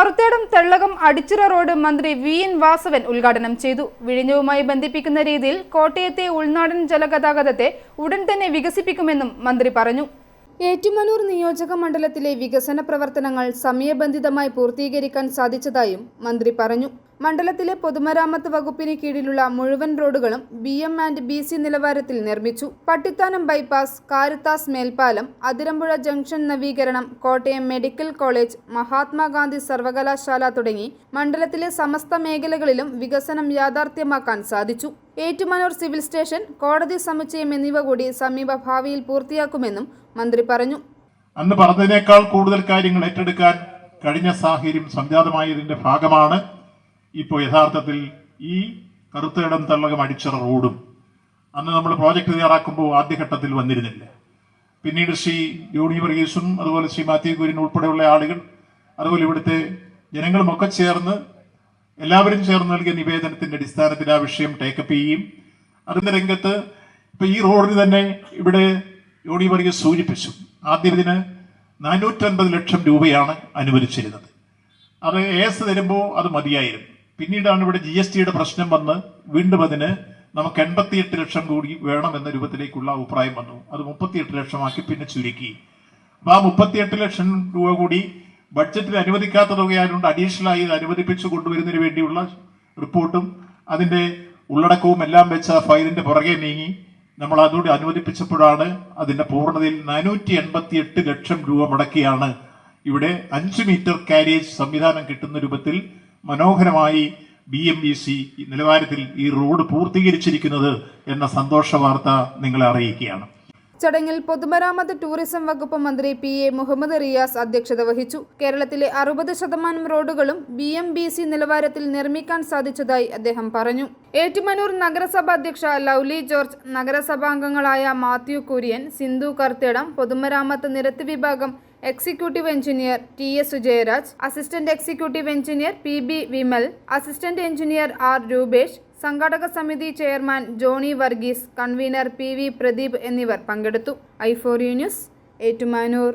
Karuthedam Thellakam Adichira road മന്ത്രി V N Vasavan ഉദ്ഘാടനം ചെയ്തു. വിഴിഞ്ഞവുമായി ബന്ധിപ്പിക്കുന്ന രീതിയിൽ കോട്ടയത്തെ ഉൾനാടൻ ജലഗതാഗതത്തെ ഉടൻ തന്നെ വികസിപ്പിക്കുമെന്നും മന്ത്രി പറഞ്ഞു. ഏറ്റുമാനൂർ നിയോജക മണ്ഡലത്തിലെ വികസന പ്രവർത്തനങ്ങൾ സമയബന്ധിതമായി പൂർത്തീകരിക്കാൻ സാധിച്ചതായും മന്ത്രി പറഞ്ഞു. മണ്ഡലത്തിലെ പൊതുമരാമത്ത് വകുപ്പിന് കീഴിലുള്ള മുഴുവൻ റോഡുകളും B M and B C നിലവാരത്തിൽ നിർമ്മിച്ചു. പട്ടിത്താനം ബൈപ്പാസ് കാരിത്താസ് മേൽപ്പാലം അതിരമ്പുഴ ജംഗ്ഷൻ നവീകരണം കോട്ടയം മെഡിക്കൽ കോളേജ് മഹാത്മാഗാന്ധി സർവകലാശാല തുടങ്ങി മണ്ഡലത്തിലെ സമസ്ത മേഖലകളിലും വികസനം യാഥാർത്ഥ്യമാക്കാൻ സാധിച്ചു. ഏറ്റുമാനൂർ സിവിൽ സ്റ്റേഷൻ കോടതി സമുച്ചയം എന്നിവ കൂടി സമീപ ഭാവിയിൽ പൂർത്തിയാക്കുമെന്നും മന്ത്രി പറഞ്ഞു. അന്ന് പറഞ്ഞതിനേക്കാൾ കൂടുതൽ കാര്യങ്ങൾ ഏറ്റെടുക്കാൻ കഴിഞ്ഞ സാഹചര്യം സംജാതമായതിന്റെ ഭാഗമാണ് ഇപ്പോൾ യഥാർത്ഥത്തിൽ ഈ കറുത്തേടം തള്ളകം അടിച്ചറ റോഡും അന്ന് നമ്മൾ പ്രോജക്റ്റ് തയ്യാറാക്കുമ്പോൾ ആദ്യഘട്ടത്തിൽ വന്നിരുന്നില്ല. പിന്നീട് ശ്രീ ജോണി വർഗീസും അതുപോലെ ശ്രീ മാത്യു കുര്യൻ ഉൾപ്പെടെയുള്ള ആളുകൾ അതുപോലെ ഇവിടുത്തെ ജനങ്ങളുമൊക്കെ ചേർന്ന് എല്ലാവരും ചേർന്ന് നൽകിയ നിവേദനത്തിന്റെ അടിസ്ഥാനത്തിൽ ആ വിഷയം ടേക്കപ്പ് ചെയ്യും അതിന്റെ രംഗത്ത് ഇപ്പൊ ഈ റോഡിന് തന്നെ ഇവിടെ ജോണി വർഗീസ് സൂചിപ്പിച്ചു. ആദ്യം ഇതിന് നാനൂറ്റൻപത് ലക്ഷം രൂപയാണ് അനുവദിച്ചിരുന്നത്. അത് ഏസ് തരുമ്പോൾ അത് മതിയായിരുന്നു. പിന്നീടാണ് ഇവിടെ ജി എസ് ടിയുടെ പ്രശ്നം വന്ന് വീണ്ടും അതിന് നമുക്ക് എൺപത്തിയെട്ട് ലക്ഷം കൂടി വേണം എന്ന രൂപത്തിലേക്കുള്ള അഭിപ്രായം വന്നു. അത് മുപ്പത്തിയെട്ട് ലക്ഷമാക്കി പിന്നെ ചുരുക്കി. അപ്പൊ ആ മുപ്പത്തിയെട്ട് ലക്ഷം രൂപ കൂടി ബഡ്ജറ്റിൽ അനുവദിക്കാത്ത തുകയായതുകൊണ്ട് അഡീഷണൽ ആയി ഇത് അനുവദിപ്പിച്ചു കൊണ്ടുവരുന്നതിന് വേണ്ടിയുള്ള റിപ്പോർട്ടും അതിന്റെ ഉള്ളടക്കവും എല്ലാം വെച്ച് ആ ഫയലിന്റെ പുറകെ നീങ്ങി നമ്മൾ അതുകൂടി അനുവദിപ്പിച്ചപ്പോഴാണ് അതിന്റെ പൂർണതയിൽ നാനൂറ്റി എൺപത്തി എട്ട് ലക്ഷം രൂപ മുടക്കിയാണ് ഇവിടെ അഞ്ച് മീറ്റർ കാരിയേജ് സംവിധാനം കിട്ടുന്ന രൂപത്തിൽ മനോഹരമായി ബി എം ബി സി നിലവാരത്തിൽ ഈ റോഡ് പൂർത്തീകരിച്ചിരിക്കുന്നത് എന്ന സന്തോഷ വാർത്ത നിങ്ങളെ അറിയിക്കുകയാണ്. ചടങ്ങിൽ പൊതുമരാമത്ത് ടൂറിസം വകുപ്പ് മന്ത്രി പി എ മുഹമ്മദ് റിയാസ് അധ്യക്ഷത വഹിച്ചു. കേരളത്തിലെ അറുപത് ശതമാനം റോഡുകളും ബി എം ബി സി നിലവാരത്തിൽ നിർമ്മിക്കാൻ സാധിച്ചതായി അദ്ദേഹം പറഞ്ഞു. ഏറ്റുമാനൂർ നഗരസഭ അധ്യക്ഷ ലൗലി ജോർജ് നഗരസഭാംഗങ്ങളായ മാത്യു കുര്യൻ സിന്ധു കർത്തേടം പൊതുമരാമത്ത് നിരത്ത് വിഭാഗം executive engineer T S Sujayaraj assistant executive engineer P B Vimal assistant engineer R Rupesh സംഘാടക സമിതി chairman Johny Varghese convener P V Pradeep എന്നിവർ പങ്കെടുത്തു. I four U news Ettumanoor.